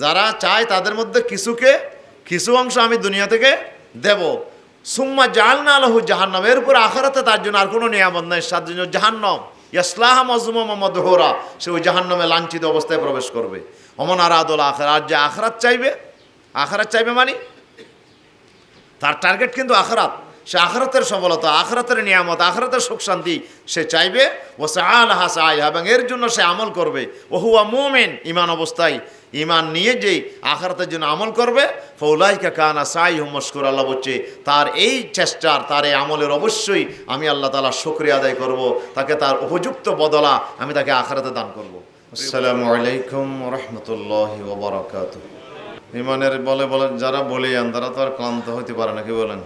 যারা চায় তাদের মধ্যে কিছুকে, কিছু অংশ আমি দুনিয়া থেকে দেব। সুম্মা জালনা আলহু জাহান্নাম। এর উপর আখারাতে তার জন্য আর কোনো নিয়ামত নাই। সার জন্য জাহান্নাম। ইয়াসলাহ মজমুম মোহাম্মদ হোরা সে ওই জাহান্নামে লাঞ্ছিত অবস্থায় প্রবেশ করবে। অমন আরাদল আখরা আর যে আখরাত চাইবে আখরাত চাইবে মানে? তার টার্গেট কিন্তু আখরাত। সে আখরাতের সফলতা, আখরাতের নিয়ামত, আখরাতের সুখ শান্তি সে চাইবে। ও সে আলহা সাই এবং এর জন্য সে আমল করবে। ওহুয়া মোমেন। ইমান অবস্থায় ইমান নিয়ে যেই আখরাতের জন্য আমল করবে ফৌলাইকা কানা সাই মস্কুর আল্লাহ বলছে, তার এই চেষ্টার তার এই আমলের অবশ্যই আমি আল্লাহ তালা শুক্রিয়া আদায় করব, তাকে তার উপযুক্ত বদলা আমি তাকে আখরাতে দান করব। আসসালামু আলাইকুম রহমতুল্লাহ ওবরাকাত। ইমানের বলে বলে যারা বলে যান, তারা তো আর ক্লান্ত হতে পারে না, কি বলেন?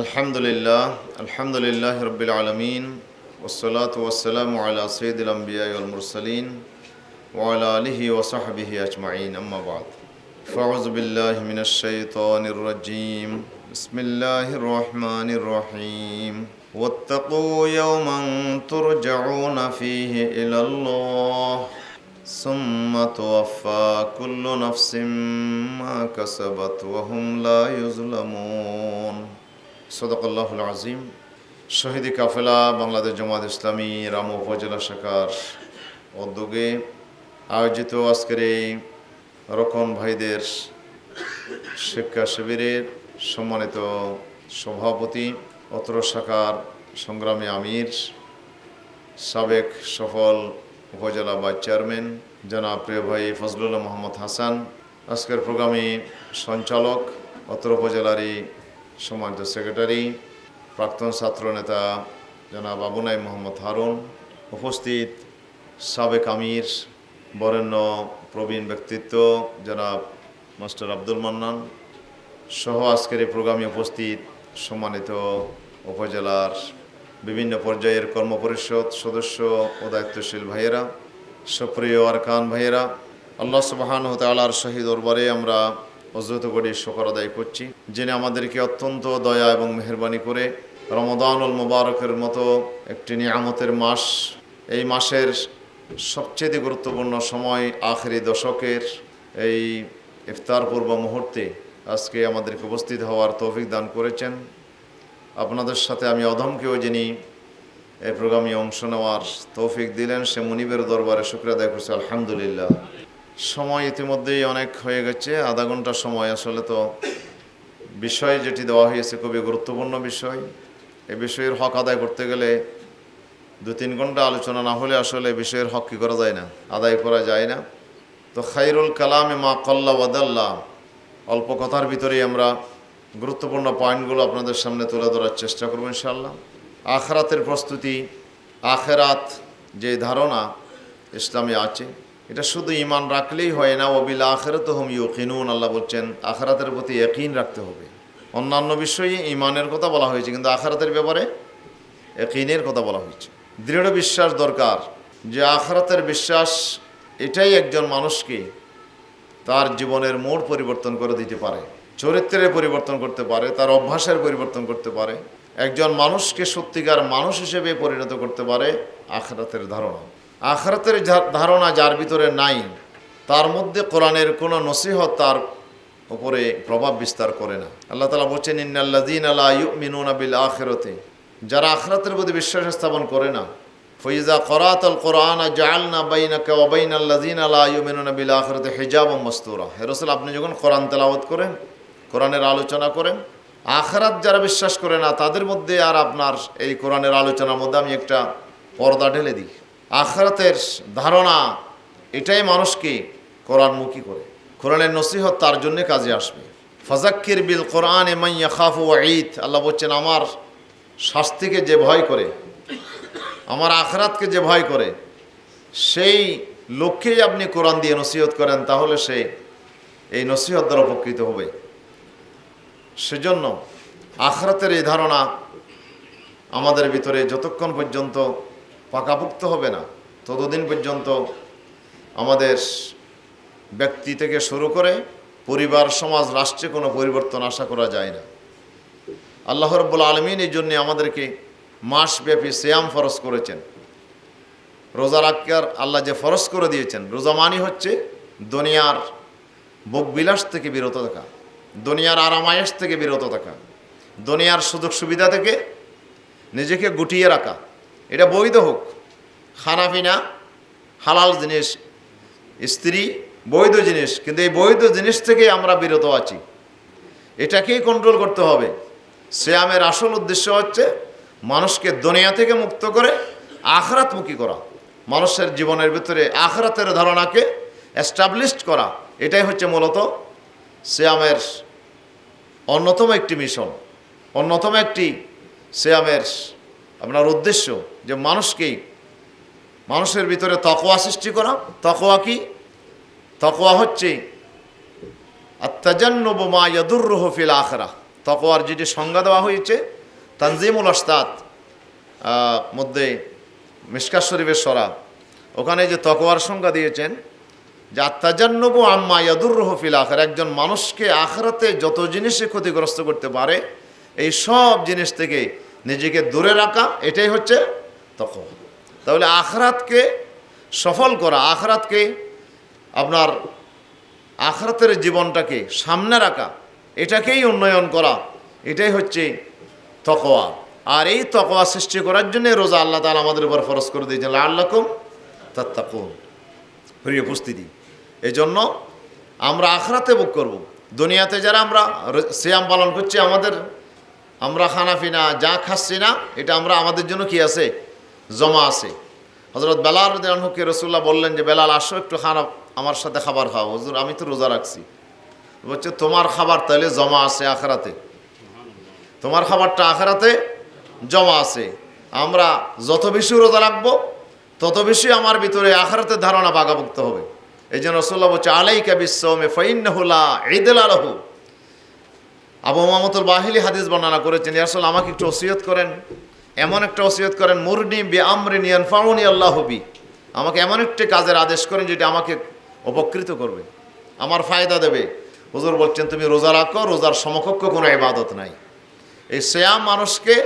আলহামদুলিল্লাহ আলহামদুলিল্লাহ রবিল আলমিন ওসলাত ওসালাম আলা সঈদুল মুরসালিন। وعلى آله وصحبه أجمعين أما بعد فأعوذ بالله من الشيطان الرجيم بسم الله الرحمن الرحيم واتقوا يوما ترجعون فيه إلى الله ثم توفى كل نفس ما كسبت وهم لا يظلمون صدق الله العظيم শহীদ কাফেলা বাংলাদেশ জামাত ইসলামী রাম উপজেলা শাখার উদ্যোগে আয়োজিত আজকের এই রকম ভাইদের শিক্ষা শিবিরের সম্মানিত সভাপতি, অত্র শাখার সংগ্রামী আমির, সাবেক সফল উপজেলা ভাইস চেয়ারম্যান জনাব প্রিয় ভাই ফজলুল্লাহ মোহাম্মদ হাসান, আজকের প্রোগ্রামে সঞ্চালক, অত্র উপজেলারই সমাজ সেক্রেটারি, প্রাক্তন ছাত্রনেতা জনাব আবুনাই মোহাম্মদ হারুন, উপস্থিত সাবেক আমির বরেণ্য প্রবীণ ব্যক্তিত্ব, জনাব মাস্টার আব্দুল মান্নান সহ আজকের এই প্রোগ্রামে উপস্থিত সম্মানিত উপজেলার বিভিন্ন পর্যায়ের কর্মপরিষদ সদস্য ও দায়িত্বশীল ভাইয়েরা সুপ্রিয় আরকান ভাইয়েরা, আল্লাহ সুবাহান তালার শহীদ দরবারে আমরা অজরত করে শকর আদায় করছি। যিনি আমাদেরকে অত্যন্ত দয়া এবং মেহরবানি করে রমদানুল মুবারকের মতো একটি নিয়ামতের মাস, এই মাসের সবচেয়ে গুরুত্বপূর্ণ সময় আখেরি দশকের এই ইফতার পূর্ব মুহূর্তে আজকে আমাদেরকে উপস্থিত হওয়ার তৌফিক দান করেছেন। আপনাদের সাথে আমি অধমকেও যিনি এই প্রোগ্রামে অংশ নেওয়ার তৌফিক দিলেন, সে মুনিবের দরবারে শুক্রিয়া আদায় করছে, আলহামদুলিল্লাহ। সময় ইতিমধ্যেই অনেক হয়ে গেছে, আধা ঘণ্টা সময় আসলে তো বিষয় যেটি দেওয়া হয়েছে খুবই গুরুত্বপূর্ণ বিষয়। এ বিষয়ের হক আদায় করতে গেলে দু তিন ঘণ্টা আলোচনা না হলে আসলে বিষয়ের হক কী করা যায় না? আদায় করা যায় না। তো খাইরুল কালামে মা কল্লা ওয়াদাল্লাহ অল্প কথার ভিতরেই আমরা গুরুত্বপূর্ণ পয়েন্টগুলো আপনাদের সামনে তুলে ধরার চেষ্টা করব ইনশাল্লাহ আখরাতের প্রস্তুতি, আখেরাত যে ধারণা ইসলামে আছে, এটা শুধু ইমান রাখলেই হয় না ওবিল আখেরাত হুম ইউকিনুন, আল্লাহ বলছেন, আখরাতের প্রতি একইন রাখতে হবে। অন্যান্য বিষয়ে ইমানের কথা বলা হয়েছে, কিন্তু আখরাতের ব্যাপারে একইনের কথা বলা হয়েছে। দৃঢ় বিশ্বাস দরকার যে আখরাতের বিশ্বাস এটাই একজন মানুষকে তার জীবনের মোড় পরিবর্তন করে দিতে পারে, চরিত্রের পরিবর্তন করতে পারে, তার অভ্যাসের পরিবর্তন করতে পারে, একজন মানুষকে সত্যিকার মানুষ হিসেবে পরিণত করতে পারে আখরাতের ধারণা। আখরাতের ধারণা যার ভিতরে নাই, তার মধ্যে কোরআনের কোনো নসিহত তার উপরে প্রভাব বিস্তার করে না। আল্লাহ তালা বলছেন ইন্নাল্লাদিন আলা ইউমিনুনা বিল আখিরাতে। যারা আখরাতের প্রতি বিশ্বাস স্থাপন করে না। ফৈজা করাতল কোরআন জালনা বাইনাকা ওবাইন আল্লাদিন আলা ইউমিনুনা বিল আখিরাতে হিজাব মস্তুরা। হেরসল আপনি যখন কোরআন তেলাওয়াত করেন, কোরআনের আলোচনা করেন, আখরাত যারা বিশ্বাস করে না, তাদের মধ্যে আর আপনার এই কোরআনের আলোচনার মধ্যে আমি একটা পর্দা ঢেলে দিই। আখরাতের ধারণা এটাই মানুষকে কোরআনমুখী করে। কোরআনের নসিহত তার জন্য কাজে আসবে। ফাজাক্কির বিল কোরআন এমাইয়া খাফু ঈদ। আল্লাহ বলছেন, আমার শাস্তিকে যে ভয় করে, আমার আখরাতকে যে ভয় করে, সেই লক্ষ্যেই আপনি কোরআন দিয়ে নসিহত করেন, তাহলে সে এই নসিহত দ্বারা উপকৃত হবে। সেজন্য আখরাতের এই ধারণা আমাদের ভিতরে যতক্ষণ পর্যন্ত পাকাপুক্ত হবে না, ততদিন পর্যন্ত আমাদের ব্যক্তি থেকে শুরু করে পরিবার, সমাজ, রাষ্ট্রে কোনো পরিবর্তন আশা করা যায় না। আল্লাহ রব্বুল আলমিন এই জন্যে আমাদেরকে মাসব্যাপী শ্যাম ফরজ করেছেন। রোজা রাখার আল্লাহ যে ফরজ করে দিয়েছেন, রোজা মানি হচ্ছে দুনিয়ার ভোগ বিলাস থেকে বিরত থাকা, দুনিয়ার আরামায়াস থেকে বিরত থাকা, দুনিয়ার সুযোগ সুবিধা থেকে নিজেকে গুটিয়ে রাখা, এটা বৈধ হোক। খানাপিনা হালাল জিনিস, স্ত্রী, বৈধ জিনিস, কিন্তু এই বৈধ জিনিস থেকে আমরা বিরত আছি। এটাকেই কন্ট্রোল করতে হবে। শ্যামের আসল উদ্দেশ্য হচ্ছে মানুষকে দুনিয়া থেকে মুক্ত করে আখরাতমুখী করা। মানুষের জীবনের ভিতরে আখরাতের ধারণাকে এস্টাবলিশড করা। এটাই হচ্ছে মূলত শ্যামের অন্যতম একটি মিশন অন্যতম একটি শ্যামের আপনার উদ্দেশ্য যে মানুষকেই মানুষের ভিতরে তকোয়া সৃষ্টি করা। তকোয়া কি? তকোয়া হচ্ছে আত্মাজান্নব মা ইয়াদুর ফিল আখরা তকোয়ার যেটি সংজ্ঞা দেওয়া হয়েছে। তানজিমুল আস্তাদ মধ্যে মিসকাত শরীফের সরা। ওখানে যে তকোয়ার সংজ্ঞা দিয়েছেন যে আত্মাজান্নব আম্মা ইয়াদুর ফিল আখরা একজন মানুষকে আখরাতে যত জিনিসে ক্ষতিগ্রস্ত করতে পারে, এই সব জিনিস থেকে নিজেকে দূরে রাখা, এটাই হচ্ছে তকোয়া তাহলে আখরাতকে সফল করা, আখরাতকে আপনার আখরাতের জীবনটাকে সামনে রাখা এটাকেই উন্নয়ন করা। এটাই হচ্ছে তকোয়া আর এই তকোয়া সৃষ্টি করার জন্য রোজা আল্লাহ তালা আমাদের উপর ফরজ করে দিয়েছেন। আল্লাকুম তাত্তাকুন। প্রিয় উপস্থিতি এই জন্য আমরা আখরাতে বুক করব। দুনিয়াতে যারা আমরা সিয়াম পালন করছি, আমাদের, আমরা খানাফিনা যা খাচ্ছি না, এটা আমরা আমাদের জন্য কি আছে? জমা আছে। হজরত বেলাল রদুল্লাহকে রসুল্লাহ বললেন যে, বেলাল, আসো একটু খানা, আমার সাথে খাবার খাও। হজুর, আমি তো রোজা রাখছি। বলছে তোমার খাবার তাহলে জমা আছে আখরাতে। তোমার খাবারটা আখরাতে জমা আছে। আমরা যত বেশি রোজা রাখব, তত বেশি আমার ভিতরে আখরাতের ধারণা বাগাভুক্ত হবে। এই জন্য রসুল্লাহ বলছে, আলাইকা বিশ্বমে ফৈন্নহুলা ঈদুল আলহু আবু মাহমুদুল বাহিলি হাদিস বর্ণনা করেছেন আসলে আমাকে একটু ওসিয়ত করেন। এমন একটা ওসিয়ত করেন, মুরনি বি আমরি নিয়ান ফাউনি আল্লাহ বি। আমাকে এমন একটি কাজের আদেশ করেন, যেটি আমাকে উপকৃত করবে, আমার ফায়দা দেবে। হুজুর বলছেন, তুমি রোজা রাখো, রোজার সমকক্ষ কোনো ইবাদত নাই। এই শ্যাম মানুষকে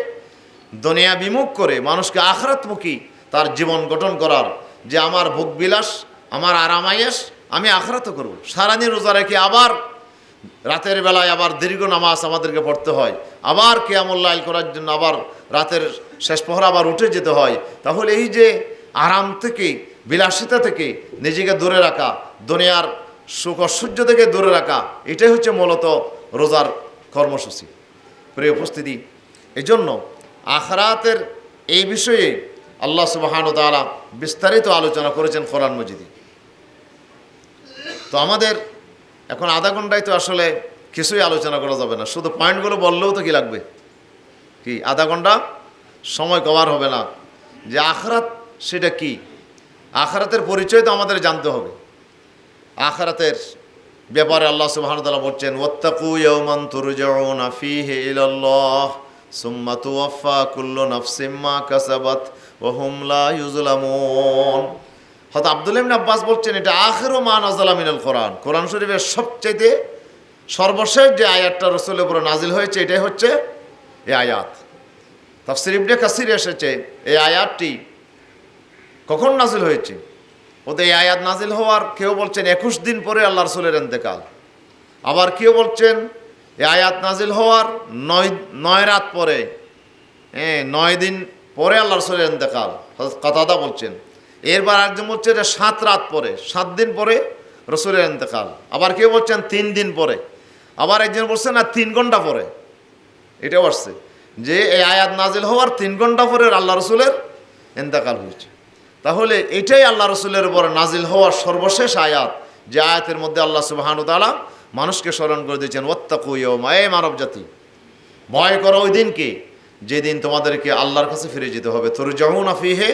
দুনিয়া বিমুখ করে, মানুষকে আখরাতমুখী তার জীবন গঠন করার যে আমার ভোগ বিলাস আমার আরামায়েশ, আমি আখরাত করব। সারাদিন রোজা রেখে আবার রাতের বেলায় আবার দীর্ঘ নামাজ আমাদেরকে পড়তে হয়, আবার কেয়ামুল্লাইল করার জন্য আবার রাতের শেষ প্রহর আবার উঠে যেতে হয়। তাহলে এই যে আরাম থেকে, বিলাসিতা থেকে নিজেকে দূরে রাখা, দুনিয়ার সুখ ঐশ্বর্য থেকে দূরে রাখা, এটাই হচ্ছে মূলত রোজার কর্মসূচি। প্রিয় উপস্থিতি, এজন্য আখরাতের এই বিষয়ে আল্লাহ সুবাহান তাআলা বিস্তারিত আলোচনা করেছেন কোরআন মজিদে। তো আমাদের এখন আধা ঘন্টায় তো আসলে কিছুই আলোচনা করা যাবে না। শুধু পয়েন্টগুলো বললেও তো কি লাগবে? কি, আধা ঘণ্টা? সময় কভার হবে না। যে আখরাত সেটা কি? আখরাতের পরিচয় তো আমাদের জানতে হবে। আখরাতের ব্যাপারে আল্লাহ ওয়া বলছেন ফীহি ইলাল্লাহ, সুম্মা আব্দুল্লাহ আব্বাস বলছেন, এটা আখিরু মা নাযালা মিনাল কোরআন। কোরআন শরীফের সবচেয়ে সর্বশেষ যে আয়াতটা রাসূলের উপরে নাজিল হয়েছে, এটাই হচ্ছে এই আয়াত। তাফসির ইবনে কাসির এসেছে, এই আয়াতটি কখন নাজিল হয়েছে? ওদের এই আয়াত নাজিল হওয়ার কেউ বলছেন একুশ দিন পরে আল্লাহ রসুলের এন্তেকাল আবার কেউ বলছেন এই আয়াত নাজিল হওয়ার নয় নয় রাত পরে হ্যাঁ নয় দিন পরে আল্লাহ রসুলের এন্তেকাল কথাটা বলছেন। এরবার একজন বলছে এটা সাত রাত পরে, সাত দিন পরে রসুলের এন্তেকাল আবার কেউ বলছেন তিন দিন পরে। আবার একজন বলছেন না, তিন ঘণ্টা পরে। এটাও আসছে যে এই আয়াত নাজিল হওয়ার তিন ঘণ্টা পরে আল্লাহ রসুলের এন্তেকাল হয়েছে। তাহলে এটাই আল্লাহ রসুলের উপর নাজিল হওয়ার সর্বশেষ আয়াত, যে আয়াতের মধ্যে আল্লাহ সুবাহানু তালা মানুষকে স্মরণ করে দিয়েছেন ওত্তাকু মায়ে মানব জাতি, ভয় করো ওই দিনকে, যেদিন তোমাদেরকে আল্লাহর কাছে ফিরে যেতে হবে। তোর যমুন আফিহে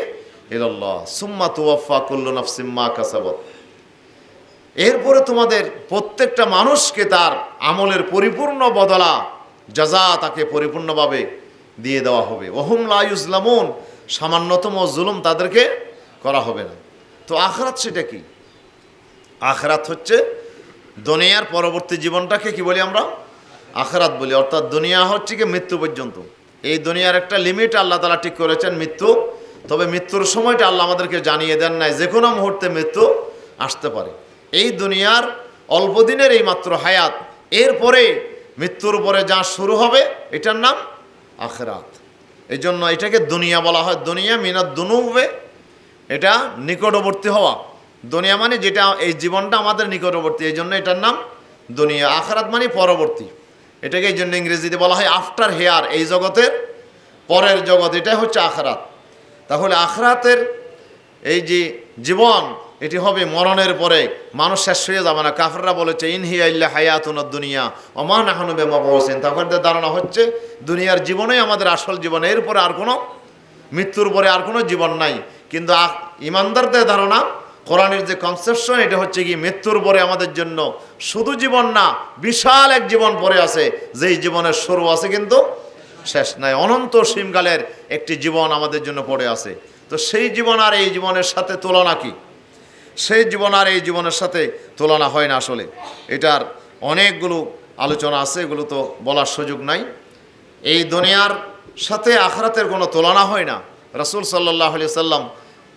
ইল্লাহ সুম্মা তুয়াফা কুল্লু নাফসিম্মা কাসাবত। এরপরে তোমাদের প্রত্যেকটা মানুষকে তার আমলের পরিপূর্ণ বদলা যাজা তাকে পরিপূর্ণভাবে দিয়ে দেওয়া হবে। ওহুম লাইজলামুন সামান্যতম জুলুম তাদেরকে করা হবে না। তো আখরাত সেটা কি? আখরাত হচ্ছে দুনিয়ার পরবর্তী জীবনটাকে কি বলি আমরা? আখরাত বলি। অর্থাৎ দুনিয়া হচ্ছে কি মৃত্যু পর্যন্ত। এই দুনিয়ার একটা লিমিট আল্লাহ তালা ঠিক করেছেন মৃত্যু। তবে মৃত্যুর সময়টা আল্লাহ আমাদেরকে জানিয়ে দেন নাই, যে কোনো মুহূর্তে মৃত্যু আসতে পারে। এই দুনিয়ার অল্প দিনের এই মাত্র হায়াত, এরপরে মৃত্যুর পরে যা শুরু হবে, এটার নাম আখরাত। এই জন্য এটাকে দুনিয়া বলা হয়। দুনিয়া মিনাত দুনুবে এটা নিকটবর্তী হওয়া। দুনিয়া মানে যেটা এই জীবনটা আমাদের নিকটবর্তী, এই জন্য এটার নাম দুনিয়া। আখরাত মানে পরবর্তী। এটাকে এই জন্য ইংরেজিতে বলা হয় আফটার হেয়ার এই জগতের পরের জগৎ। এটাই হচ্ছে আখরাত। তাহলে আখরাতের এই যে জীবন, এটি হবে মরণের পরে। মানুষ শেষ হয়ে যাবে না। কাফররা বলেছে ইনহিয়া ইল্লা হায়াতুন দুনিয়া অমান আহনু বেমা বলছেন তাফরদের ধারণা হচ্ছে, দুনিয়ার জীবনেই আমাদের আসল জীবন। এরপরে আর কোনো মৃত্যুর পরে আর কোনো জীবন নাই। কিন্তু ইমানদারদের ধারণা, কোরআনের যে কনসেপশন এটা হচ্ছে কি মৃত্যুর পরে আমাদের জন্য শুধু জীবন না, বিশাল এক জীবন পরে আছে, যেই জীবনের শুরু আছে কিন্তু শেষ নাই। অনন্ত সীমকালের একটি জীবন আমাদের জন্য পড়ে আছে। তো সেই জীবন আর এই জীবনের সাথে তুলনা কি? সেই জীবন আর এই জীবনের সাথে তুলনা হয় না আসলে। এটার অনেকগুলো আলোচনা আছে, এগুলো তো বলার সুযোগ নাই। এই দুনিয়ার সাথে আখরাতের কোনো তুলনা হয় না। রসুল সাল্লাহ সাল্লাম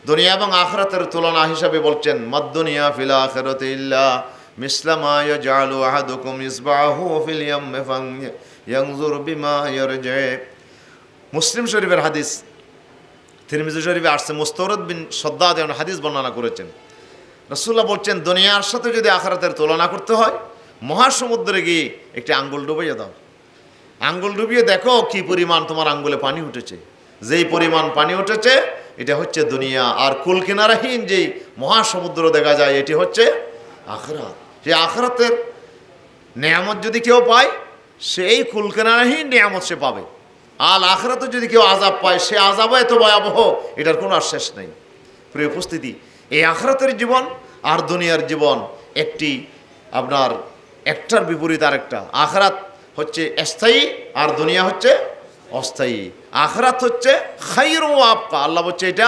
দুনিয়া এবং আখরাতের তুলনা হিসাবে বলছেন মদ্দুনিয়া ফিল আখরাতে ইল্লা মিসলামা ইয়াজআলু আহাদুকুম ইসবাহু ফিল ইয়াম্মি ফাং ইয়ানজুর বিমা ইয়ারজি. মুসলিম শরীফের হাদিস, তিরমিজি শরীফে আসছে মুস্তরদ বিন সদ্দাদ হাদিস বর্ণনা করেছেন। রসুল্লাহ বলছেন, দুনিয়ার সাথে যদি আখরাতের তুলনা করতে হয়, মহাসমুদ্রে গিয়ে একটি আঙ্গুল ডুবিয়ে দাও। আঙ্গুল ডুবিয়ে দেখো কি পরিমাণ তোমার আঙ্গুলে পানি উঠেছে। যেই পরিমাণ পানি উঠেছে এটা হচ্ছে দুনিয়া। আর কুল কিনারাহীন যেই মহাসমুদ্র দেখা যায়, এটি হচ্ছে আখরাত। সেই আখরাতের নেয়ামত যদি কেউ পায়, সেই কুল কিনারাহীন নেয়ামত সে পাবে। আল আখরাতে যদি কেউ আজাব পায়, সে আজাবও এত ভয়াবহ, এটার কোনো আর শেষ নেই। প্রিয় উপস্থিতি, এই আখরাতের জীবন আর দুনিয়ার জীবন একটি আপনার একটার বিপরীত আরেকটা। আখরাত হচ্ছে স্থায়ী আর দুনিয়া হচ্ছে অস্থায়ী। আখরাত হচ্ছে খাইর ও আপকা আল্লাহ বলছে এটা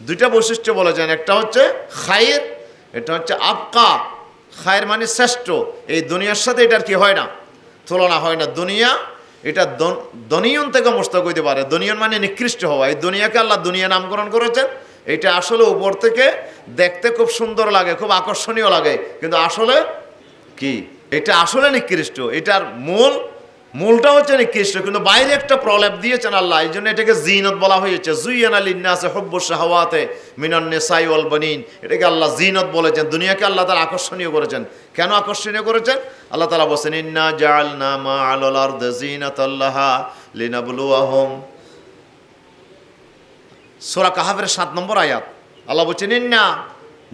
দুইটা বৈশিষ্ট্য বলেছেন একটা হচ্ছে খায়ের এটা হচ্ছে আপকা খায়ের মানে শ্রেষ্ঠ। এই দুনিয়ার সাথে এটার কি হয় না? তুলনা হয় না। দুনিয়া, এটা দনিয়ন থেকে মস্তক হইতে পারে। দনিয়ন মানে নিকৃষ্ট হওয়া। এই দুনিয়াকে আল্লাহ দুনিয়া নামকরণ করেছেন। এটা আসলে উপর থেকে দেখতে খুব সুন্দর লাগে, খুব আকর্ষণীয় লাগে। কিন্তু আসলে কি? এটা আসলে নিকৃষ্ট। এটার মূল মূলটা হচ্ছে নিকৃষ্ট কিন্তু বাইরে একটা প্রলেপ দিয়েছেন আল্লাহ, এই জন্য এটাকে জিনত বলা হয়েছে। জুইয়ান আলিন্নাসে হব্য শাহওয়াতে মিনান নেসাই ওয়াল বনিন। এটাকে আল্লাহ জিনত বলেছেন, দুনিয়াকে আল্লাহ তালা আকর্ষণীয় করেছেন। কেন আকর্ষণীয় করেছেন? আল্লাহ তালা বলছেন, ইন্না জাআলনা মা আলাল আরদি জিনাতাল্লাহা আহম সোরা কাহাফের সাত নম্বর আয়াত। আল্লাহ বলছেন, ইন্না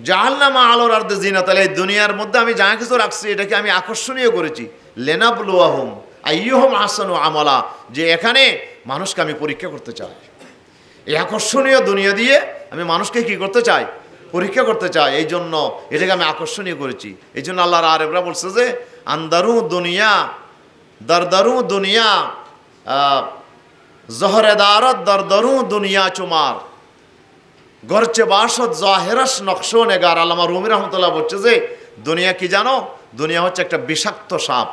জাহাল্লা মা আলোর আর্দে জিনাত এই দুনিয়ার মধ্যে আমি যা কিছু রাখছি, এটাকে আমি আকর্ষণীয় করেছি। লেনাবলুয়াহুম। আইয়ুহম আসানু আমলা, যে এখানে মানুষকে আমি পরীক্ষা করতে চাই। এই আকর্ষণীয় দুনিয়া দিয়ে আমি মানুষকে কি করতে চাই? পরীক্ষা করতে চাই। এই জন্য এটাকে আমি আকর্ষণীয় করেছি। এই জন্য আল্লাহর আরেবরা বলছে যে, আন্দারু দুনিয়া, দরদারু দুনিয়া জহরেদারত দরদরু দুনিয়া চুমার। গরচে বাসত, জাহেরাস নকশ নেগার। আল্লামা রুমি রহমতুল্লাহ বলছে যে, দুনিয়া কি জানো? দুনিয়া হচ্ছে একটা বিষাক্ত সাপ।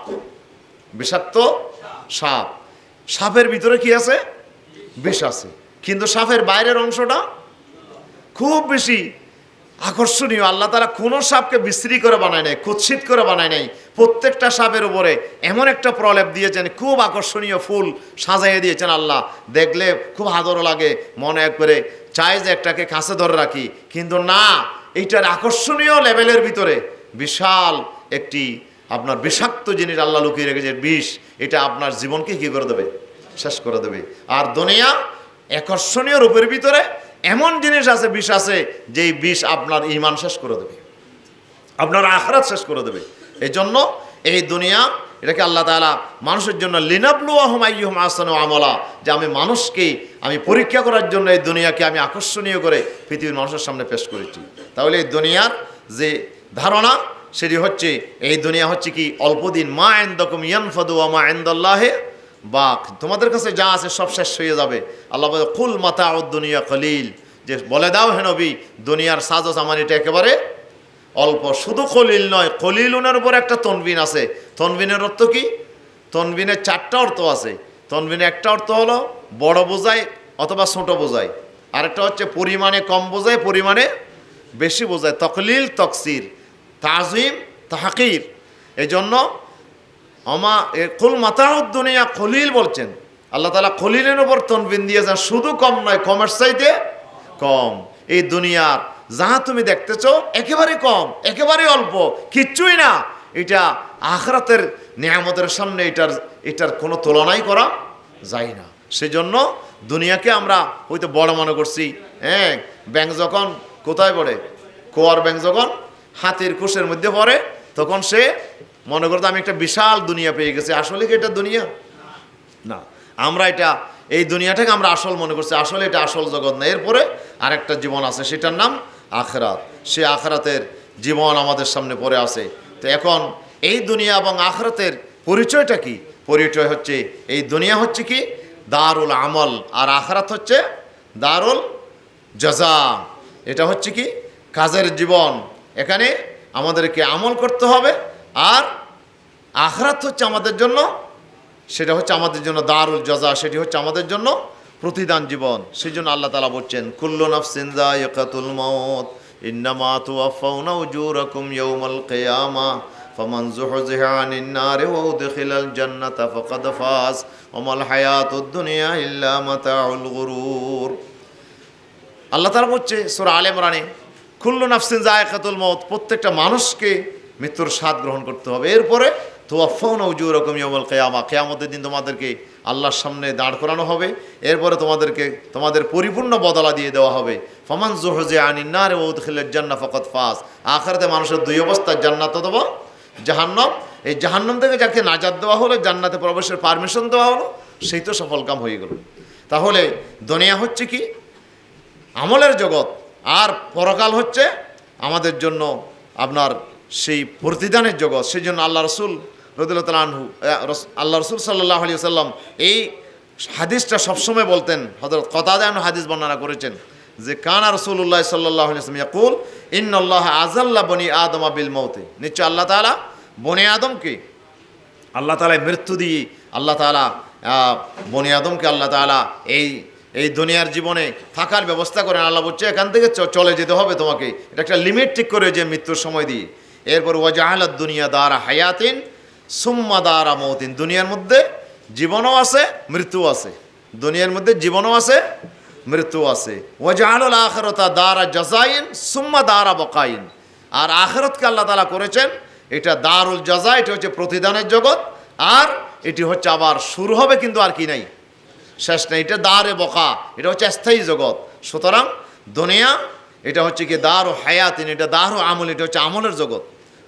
বিষাক্ত সাপ। সাপের ভিতরে কি আছে? বিষ আছে। কিন্তু সাপের বাইরের অংশটা খুব বেশি আকর্ষণীয়। আল্লাহ তারা কোনো সাপকে বিশ্রী করে বানায় নাই, কুৎসিত করে বানায় নাই। প্রত্যেকটা সাপের উপরে এমন একটা প্রলেপ দিয়েছেন, খুব আকর্ষণীয় ফুল সাজাইয়ে দিয়েছেন আল্লাহ। দেখলে খুব আদরও লাগে, মনে করে চাই যে একটাকে কাছে ধরে রাখি। কিন্তু না, এইটার আকর্ষণীয় লেভেলের ভিতরে বিশাল একটি আপনার বিষাক্ত জিনিস আল্লাহ লুকিয়ে রেখেছে, বিষ, এটা আপনার জীবনকে কী করে দেবে? শেষ করে দেবে। আর দুনিয়া আকর্ষণীয় রূপের ভিতরে এমন জিনিস আছে, বিষ আছে, যেই বিষ আপনার ইমান শেষ করে দেবে। আপনার আখরাত শেষ করে দেবে। এই জন্য এই দুনিয়া, এটাকে আল্লাহ তাআলা মানুষের জন্য লিনাবলু আহমাইহম আসান আমলা, যে আমি মানুষকে, আমি পরীক্ষা করার জন্য এই দুনিয়াকে আমি আকর্ষণীয় করে পৃথিবীর মানুষের সামনে পেশ করেছি। তাহলে এই দুনিয়ার যে ধারণা সেটি হচ্ছে, এই দুনিয়া হচ্ছে কি অল্প দিন মা এন্দকম ইয়ানফাদু আমা এন্দাল্লাহে বা তোমাদের কাছে যা আছে সব শেষ হয়ে যাবে। আল্লাহ কুল মাতা দুনিয়া কলিল। যে বলে, দাও হে নবী, দুনিয়ার সাজো সামান এটা একেবারে অল্প। শুধু কলিল নয়, কলিলুনের উপর একটা তনবিন আছে। তনবিনের অর্থ কি? তনবিনের চারটা অর্থ আছে। তনবিনের একটা অর্থ হলো, বড় বোঝায় অথবা ছোট বোঝায়। আরেকটা হচ্ছে, পরিমাণে কম বোঝায়, পরিমাণে বেশি বোঝায়। তকলিল, তকসির। তাজিম, তাহাকির। এই জন্য অমা, এ কুল মাতাউদ দুনিয়া খলিল বলছেন। আল্লাহ তালা খলিলের উপর তনবিন দিয়েছেন, শুধু কম নয়, কমের চাইতে কম। এই দুনিয়ার যাহা তুমি দেখতেছো, একেবারে কম, একেবারে অল্প, কিচ্ছুই না। এটা আখরাতের নিয়ামতের সামনে এটার এটার কোনো তুলনাই করা যায় না। সেজন্য দুনিয়াকে আমরা হয়তো বড় মনে করছি। হ্যাঁ ব্যাংক যখন কোথায় পড়ে? কোয়ার ব্যাংক যখন হাতির কোষের মধ্যে পড়ে, তখন সে মনে করতো, আমি একটা বিশাল দুনিয়া পেয়ে গেছি, আসলে কি এটা দুনিয়া? না, আমরা এটা, এই দুনিয়াটাকে আমরা আসল মনে করছি, আসলে এটা আসল জগৎ না। এরপরে আরেকটা জীবন আছে, সেটার নাম আখরাত। সে আখরাতের জীবন আমাদের সামনে পড়ে আছে। তো এখন এই দুনিয়া এবং আখরাতের পরিচয়টা কি? পরিচয় হচ্ছে, এই দুনিয়া হচ্ছে কি? দারুল আমল, আর আখরাত হচ্ছে দারুল জাজা। এটা হচ্ছে কি? কাজের জীবন। এখানে আমাদেরকে আমল করতে হবে। আর আখরাত হচ্ছে আমাদের জন্য, সেটা হচ্ছে আমাদের জন্য দারুল জাজা, সেটি হচ্ছে আমাদের জন্য প্রতিদান জীবন। সেই জন্য আল্লাহ তালা বলছেন, কুল্লু গুরুর। আল্লাহ তালা বলছে, সুরা আলে ইমরানে কুল্লু নাফসিন জায়কাতুল মত প্রত্যেকটা মানুষকে মৃত্যুর স্বাদ গ্রহণ করতে হবে। এরপরে তো আফাউন উজুর রকম ইয়মল কেয়ামা, কেয়ামতের দিন তোমাদেরকে আল্লাহর সামনে দাঁড় করানো হবে। এরপরে তোমাদেরকে, তোমাদের পরিপূর্ণ বদলা দিয়ে দেওয়া হবে। ফমান জোহজে আনিন্নার ও খেলের জান্না ফকত ফাস আখারাতে মানুষের দুই অবস্থা, জান্নাত অথবা জাহান্নাম। এই জাহান্নাম থেকে যাকে নাজাদ দেওয়া হলো, জান্নাতে প্রবেশের পারমিশন দেওয়া হলো, সেই তো সফল কাম হয়ে গেল। তাহলে দুনিয়া হচ্ছে কি? আমলের জগৎ। আর পরকাল হচ্ছে আমাদের জন্য আপনার সেই প্রতিদানের জগৎ। সেই জন্য আল্লাহ রসুল রদুল্লাহ তালহু আল্লাহ রসুল সাল্লাহ আলী সাল্লাম এই হাদিসটা সবসময় বলতেন হজরত কতাদান হাদিস বর্ণনা করেছেন যে, কানা রসুল্লাহ সাল্লাহ আলিয়াম ইয়াকুল ইন্নআল্লাহ আজাল্লা বনি আদম বিল মৌতে। নিশ্চয় আল্লাহ তালা বনি আদমকে, আল্লাহ তালা মৃত্যু দিয়ে আল্লাহ তালা বনি আদমকে আল্লাহ তালা এই এই দুনিয়ার জীবনে থাকার ব্যবস্থা করেন, আল্লাহ বলছে, এখান থেকে চলে যেতে হবে তোমাকে। এটা একটা লিমিট ঠিক করে যে মৃত্যুর সময় দিয়ে। এরপর ওয়াজাহালাত দুনিয়া দ্বারা হায়াতিন, সুম্মা দ্বারা মৌতিন। দুনিয়ার মধ্যে জীবনও আছে মৃত্যু আছে। দুনিয়ার মধ্যে জীবনও আছে মৃত্যু আছে। ওয়াজাহালুল আখরতা দ্বারা জাজাইন সুম্মা দ্বারা বকাইন। আর আখরতকে আল্লাহ তালা করেছেন, এটা দারুল জাজা এটা হচ্ছে প্রতিদানের জগৎ, আর এটি হচ্ছে আবার শুরু হবে, কিন্তু আর কি নাই। শেষ নেই, এটা দারে বকা, এটা হচ্ছে স্থায়ী জগৎ। সুতরাং দুনিয়া, এটা হচ্ছে কি দার ও হায়াতিন, এটা দার ও আমল, এটা হচ্ছে আমলের জগৎ।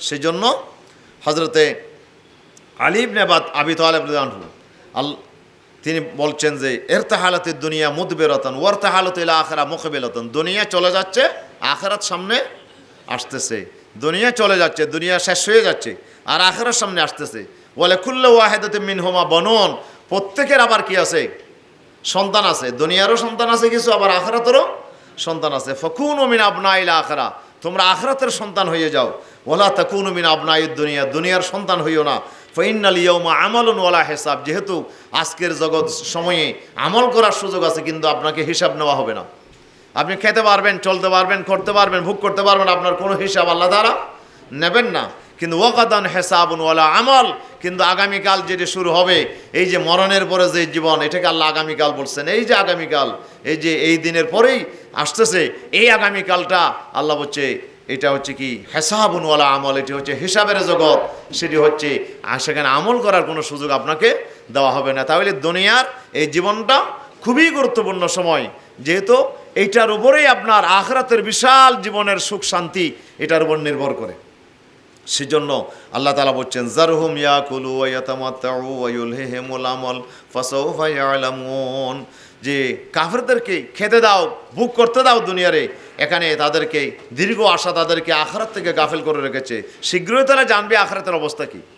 সেই জন্য হজরতে আলিব নেবাদ আবি তালেব আল, তিনি বলছেন যে এর তাহালতের দুনিয়া মুদবেরতন ওর তাহালত এলা আখেরা মুখবেলতন দুনিয়া চলে যাচ্ছে, আখেরাত সামনে আসতেছে। দুনিয়া চলে যাচ্ছে, দুনিয়া শেষ হয়ে যাচ্ছে, আর আখেরার সামনে আসতেছে। বলে খুল্ল ওয়াহেদতে মিনহুমা বনন। প্রত্যেকের আবার কি আছে? সন্তান আছে, দুনিয়ারও সন্তান আছে কিছু, আবার আখরাতেরও সন্তান আছে। ফকুন মিন আবনা ইলা আখরা। তোমরা আখরাতের সন্তান হয়ে যাও। ওলা তাকুন মিন আবনা দুনিয়া। দুনিয়ার সন্তান হইও না। ফইন্নাল ইয়মা আমলন ওলা হেসাব। যেহেতু আজকের জগৎ সময়ে আমল করার সুযোগ আছে, কিন্তু আপনাকে হিসাব নেওয়া হবে না। আপনি খেতে পারবেন, চলতে পারবেন, করতে পারবেন, ভোগ করতে পারবেন, আপনার কোনো হিসাব আল্লাহ দ্বারা নেবেন না। কিন্তু ওকাদান হেসাবুন ওয়ালা আমল, কিন্তু আগামীকাল যেটি শুরু হবে, এই যে মরণের পরে যে জীবন, এটাকে আল্লাহ আগামীকাল বলছেন। এই যে আগামীকাল, এই যে এই দিনের পরেই আসতেছে, এই আগামীকালটা আল্লাহ বলছে, এটা হচ্ছে কি হেসাবুন ওয়ালা আমল, এটি হচ্ছে হিসাবের জগৎ, সেটি হচ্ছে সেখানে আমল করার কোনো সুযোগ আপনাকে দেওয়া হবে না। তাহলে দুনিয়ার এই জীবনটা খুবই গুরুত্বপূর্ণ সময়, যেহেতু এইটার উপরেই আপনার আখরাতের বিশাল জীবনের সুখ শান্তি, এটার উপর নির্ভর করে। সেজন্য আল্লাহ তালা বলছেন, জারহুম ইয়াকুলু ওয়াতামাত্তাউ ওয়ায়ুলহিহিমুল আমল, ফাসাউফা ইয়ালামুন। যে কাফেরদেরকে খেতে দাও বুক করতে দাও দুনিয়ারে, এখানে তাদেরকে দীর্ঘ আশা তাদেরকে আখরাত থেকে গাফেল করে রেখেছে। শীঘ্রই তারা জানবে আখরাতের অবস্থা কী।